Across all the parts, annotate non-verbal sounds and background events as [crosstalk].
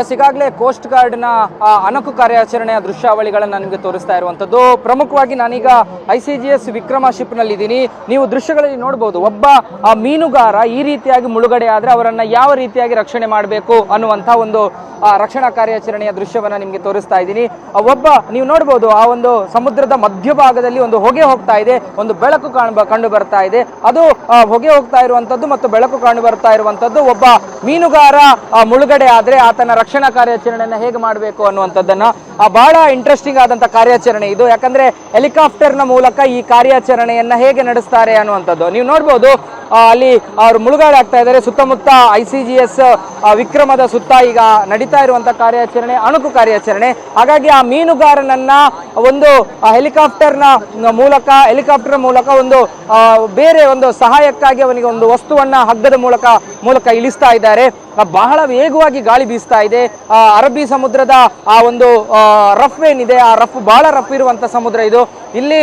S ಈಗಾಗಲೇ coast ಗಾರ್ಡ್ನ ಆ, ಅಣಕು ಕಾರ್ಯಾಚರಣೆಯ ದೃಶ್ಯಾವಳಿಗಳನ್ನು ನಿಮಗೆ ತೋರಿಸ್ತಾ ಇರುವಂಥದ್ದು. ಪ್ರಮುಖವಾಗಿ ನಾನೀಗ I C G S Vikram ಶಿಪ್ನಲ್ಲಿದ್ದೀನಿ. ನೀವು ದೃಶ್ಯಗಳಲ್ಲಿ ನೋಡ್ಬೋದು ಒಬ್ಬ ಮೀನುಗಾರ ಈ ರೀತಿಯಾಗಿ ಮುಳುಗಡೆ ಆದರೆ ಅವರನ್ನು ಯಾವ ರೀತಿಯಾಗಿ ರಕ್ಷಣೆ ಮಾಡಬೇಕು ಅನ್ನುವಂಥ ಒಂದು ರಕ್ಷಣಾ ಕಾರ್ಯಾಚರಣೆಯ ದೃಶ್ಯವನ್ನು ನಿಮಗೆ ತೋರಿಸ್ತಾ ಇದ್ದೀನಿ. ಒಬ್ಬ ನೀವು ನೋಡ್ಬೋದು ಆ ಒಂದು ಸಮುದ್ರದ ಮಧ್ಯಭಾಗದಲ್ಲಿ ಒಂದು ಹೊಗೆ ಹೋಗ್ತಾ ಇದೆ ಒಂದು ಬೆಳಕು ಕಾಣ ಕಂಡು ಬರ್ತಾ ಇದೆ. ಅದು ಹೊಗೆ ಹೋಗ್ತಾ ಇರುವಂತದ್ದು ಮತ್ತು ಬೆಳಕು ಕಂಡು ಬರ್ತಾ ಇರುವಂತದ್ದು ಒಬ್ಬ ಮೀನುಗಾರ ಮುಳುಗಡೆ ಆದ್ರೆ ಆತನ ರಕ್ಷಣಾ ಕಾರ್ಯಾಚರಣೆಯನ್ನು ಹೇಗೆ ಮಾಡಬೇಕು ಅನ್ನುವಂಥದ್ದನ್ನು ಬಹಳ ಇಂಟ್ರೆಸ್ಟಿಂಗ್ ಆದಂಥ ಕಾರ್ಯಾಚರಣೆ ಇದು. ಯಾಕಂದರೆ ಹೆಲಿಕಾಪ್ಟರ್ನ ಮೂಲಕ ಈ ಕಾರ್ಯಾಚರಣೆಯನ್ನು ಹೇಗೆ ನಡೆಸ್ತಾರೆ ಅನ್ನುವಂಥದ್ದು. ನೀವು ನೋಡ್ಬೋದು ಅಲ್ಲಿ ಅವರು ಮುಳುಗಡೆ ಆಗ್ತಾ ಇದ್ದಾರೆ. ಸುತ್ತಮುತ್ತ ಐ ಸಿ ಜಿ ಎಸ್ ವಿಕ್ರಮದ ಸುತ್ತ ಈಗ ನಡೀತಾ ಇರುವಂಥ ಕಾರ್ಯಾಚರಣೆ, ಅಣುಕು ಕಾರ್ಯಾಚರಣೆ. ಹಾಗಾಗಿ ಆ ಮೀನುಗಾರನನ್ನ ಒಂದು ಹೆಲಿಕಾಪ್ಟರ್ನ ಮೂಲಕ ಹೆಲಿಕಾಪ್ಟರ್ ಮೂಲಕ ಒಂದು ಬೇರೆ ಒಂದು ಸಹಾಯಕ್ಕಾಗಿ ಅವನಿಗೆ ಒಂದು ವಸ್ತುವನ್ನ ಹಗ್ಗದ ಮೂಲಕ ಮೂಲಕ ಇಳಿಸ್ತಾ ಇದ್ದಾರೆ. ಬಹಳ ವೇಗವಾಗಿ ಗಾಳಿ ಬೀಸ್ತಾ ಇದೆ. ಅರಬ್ಬಿ ಸಮುದ್ರದ ಆ ಒಂದು ರಫ್ ಏನಿದೆ ಆ ರಫ್ ಬಹಳ ರಫ್ ಇರುವಂತ ಸಮುದ್ರ ಇದು. ಇಲ್ಲಿ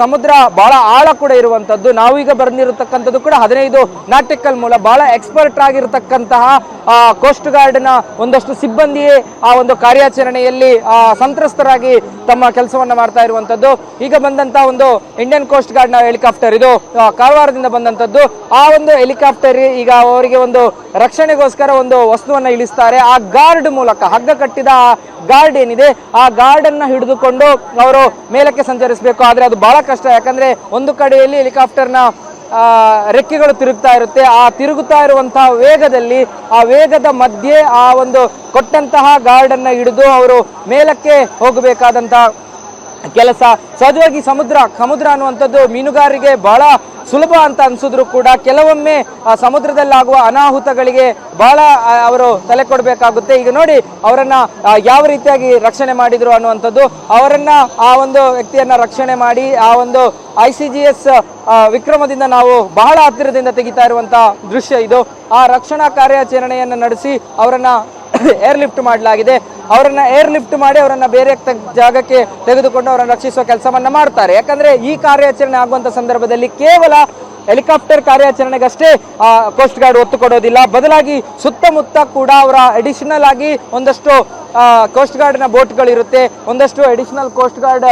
ಸಮುದ್ರ ಬಹಳ ಆಳ ಕೂಡ ಇರುವಂತದ್ದು. ನಾವೀಗ ಬಂದಿರತಕ್ಕಂಥದ್ದು ಕೂಡ ಹದಿನೈದು ನಾಟಿಕಲ್ ಮೂಲ, ಬಹಳ ಎಕ್ಸ್ಪರ್ಟ್ ಆಗಿರತಕ್ಕಂತಹ ಕೋಸ್ಟ್ ಗಾರ್ಡ್ನ ಒಂದಷ್ಟು ಸಿಬ್ಬಂದಿಯೇ ಆ ಒಂದು ಕಾರ್ಯಾಚರಣೆಯಲ್ಲಿ ಸಂತ್ರಸ್ತರಾಗಿ ತಮ್ಮ ಕೆಲಸವನ್ನ ಮಾಡ್ತಾ ಇರುವಂತದ್ದು. ಈಗ ಬಂದಂತ ಒಂದು ಇಂಡಿಯನ್ ಕೋಸ್ಟ್ ಗಾರ್ಡ್ನ ಹೆಲಿಕಾಪ್ಟರ್ ಇದು ಕಾರವಾರದಿಂದ ಬಂದಂತದ್ದು. ಆ ಒಂದು ಹೆಲಿಕಾಪ್ಟರ್ ಈಗ ಅವರಿಗೆ ಒಂದು ರಕ್ಷಣೆಗೋಸ್ಕರ ಒಂದು ವಸ್ತುವನ್ನ ಇಳಿಸ್ತಾರೆ. ಆ ಗಾರ್ಡ್ ಮೂಲಕ, ಹಗ್ಗ ಕಟ್ಟಿದ ಆ ಗಾರ್ಡ್ ಏನಿದೆ, ಆ ಗಾರ್ಡ್ ಅನ್ನ ಹಿಡಿದುಕೊಂಡು ಅವರು ಮೇಲಕ್ಕೆ ಸಂಚರಿಸಬೇಕು. ಆದ್ರೆ ಅದು ಬಹಳ ಕಷ್ಟ. ಯಾಕಂದ್ರೆ ಒಂದು ಕಡೆಯಲ್ಲಿ ಹೆಲಿಕಾಪ್ಟರ್ನ ರೆಕ್ಕೆಗಳು ತಿರುಗ್ತಾ ಇರುತ್ತೆ. ಆ ತಿರುಗುತ್ತಾ ಇರುವಂತಹ ವೇಗದಲ್ಲಿ, ಆ ವೇಗದ ಮಧ್ಯೆ ಆ ಒಂದು ಕೊಟ್ಟಂತಹ ಗಾರ್ಡನ್ನ ಹಿಡಿದು ಅವರು ಮೇಲಕ್ಕೆ ಹೋಗಬೇಕಾದಂತಹ ಕೆಲಸ. ಸಹಜವಾಗಿ ಸಮುದ್ರ ಸಮುದ್ರ ಅನ್ನುವಂಥದ್ದು ಮೀನುಗಾರರಿಗೆ ಬಹಳ ಸುಲಭ ಅಂತ ಅನ್ಸಿದ್ರು ಕೂಡ ಕೆಲವೊಮ್ಮೆ, ಆ, ಸಮುದ್ರದಲ್ಲಾಗುವ ಅನಾಹುತಗಳಿಗೆ ಬಹಳ ಅವರು ತಲೆ ಕೊಡಬೇಕಾಗುತ್ತೆ. ಈಗ ನೋಡಿ, ಅವರನ್ನ ಯಾವ ರೀತಿಯಾಗಿ ರಕ್ಷಣೆ ಮಾಡಿದ್ರು ಅನ್ನುವಂಥದ್ದು. ಅವರನ್ನ ಆ ಒಂದು ವ್ಯಕ್ತಿಯನ್ನ ರಕ್ಷಣೆ ಮಾಡಿ, ಆ ಒಂದು ಐ ಸಿ ಜಿ ಎಸ್ ವಿಕ್ರಮದಿಂದ ನಾವು ಬಹಳ ಹತ್ತಿರದಿಂದ ತೆಗಿತಾ ಇರುವಂತಹ ದೃಶ್ಯ ಇದು. ಆ ರಕ್ಷಣಾ ಕಾರ್ಯಾಚರಣೆಯನ್ನು ನಡೆಸಿ ಅವರನ್ನ [laughs] ಏರ್ ಲಿಫ್ಟ್ ಮಾಡಲಾಗಿದೆ. ಅವರನ್ನ ಏರ್ ಲಿಫ್ಟ್ ಮಾಡಿ ಅವರನ್ನ ಬೇರೆ ಜಾಗಕ್ಕೆ ತೆಗೆದುಕೊಂಡು ಅವರನ್ನು ರಕ್ಷಿಸುವ ಕೆಲಸವನ್ನ ಮಾಡ್ತಾರೆ. ಯಾಕಂದ್ರೆ ಈ ಕಾರ್ಯಾಚರಣೆ ಆಗುವಂತ ಸಂದರ್ಭದಲ್ಲಿ ಕೇವಲ ಹೆಲಿಕಾಪ್ಟರ್ ಕಾರ್ಯಾಚರಣೆಗಷ್ಟೇ ಕೋಸ್ಟ್ ಗಾರ್ಡ್ ಒತ್ತು ಕೊಡೋದಿಲ್ಲ. ಬದಲಾಗಿ ಸುತ್ತಮುತ್ತ ಕೂಡ ಅವರ ಅಡಿಷನಲ್ ಆಗಿ ಒಂದಷ್ಟು ಕೋಸ್ಟ್ ಗಾರ್ಡ್ನ ಬೋಟ್ಗಳಿರುತ್ತೆ. ಒಂದಷ್ಟು ಅಡಿಷನಲ್ ಕೋಸ್ಟ್ ಗಾರ್ಡ್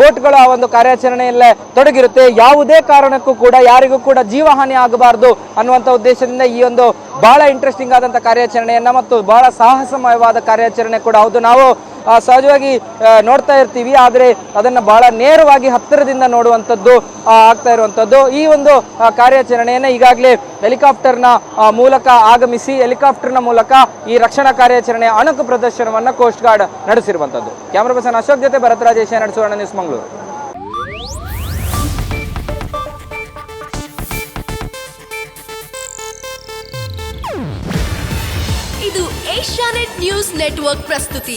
ಬೋಟ್ಗಳು ಆ ಒಂದು ಕಾರ್ಯಾಚರಣೆಯಲ್ಲೇ ತೊಡಗಿರುತ್ತೆ. ಯಾವುದೇ ಕಾರಣಕ್ಕೂ ಕೂಡ ಯಾರಿಗೂ ಕೂಡ ಜೀವಹಾನಿ ಆಗಬಾರದು ಅನ್ನುವಂಥ ಉದ್ದೇಶದಿಂದ ಈ ಒಂದು ಬಹಳ ಇಂಟ್ರೆಸ್ಟಿಂಗ್ ಆದಂಥ ಕಾರ್ಯಾಚರಣೆಯನ್ನು ಮತ್ತು ಬಹಳ ಸಾಹಸಮಯವಾದ ಕಾರ್ಯಾಚರಣೆ ಕೂಡ. ಹೌದು, ನಾವು ಸಹಜವಾಗಿ ನೋಡ್ತಾ ಇರ್ತೀವಿ, ಆದರೆ ಅದನ್ನ ಬಹಳ ನೇರವಾಗಿ ಹತ್ತಿರದಿಂದ ನೋಡುವಂಥದ್ದು ಆಗ್ತಾ ಇರುವಂಥದ್ದು. ಈ ಒಂದು ಕಾರ್ಯಾಚರಣೆಯನ್ನು ಈಗಾಗಲೇ ಹೆಲಿಕಾಪ್ಟರ್ನ ಮೂಲಕ ಆಗಮಿಸಿ, ಹೆಲಿಕಾಪ್ಟರ್ನ ಮೂಲಕ ಈ ರಕ್ಷಣಾ ಕಾರ್ಯಾಚರಣೆಯ ಅಣುಕು ಪ್ರದರ್ಶನವನ್ನ ಕೋಸ್ಟ್ ಗಾರ್ಡ್ ನಡೆಸಿರುವಂಥದ್ದು. ಕ್ಯಾಮ್ರಾ ಪರ್ಸನ್ ಅಶೋಕ್ ಜೊತೆ ಭರತ್ ರಾಜೇಶ ನಡೆಸೋಣ ನ್ಯೂಸ್ ಮಂಗಳೂರು ಇದು ಏಷ್ಯಾನೆಟ್ ನ್ಯೂಸ್ ನೆಟ್ವರ್ಕ್ ಪ್ರಸ್ತುತಿ.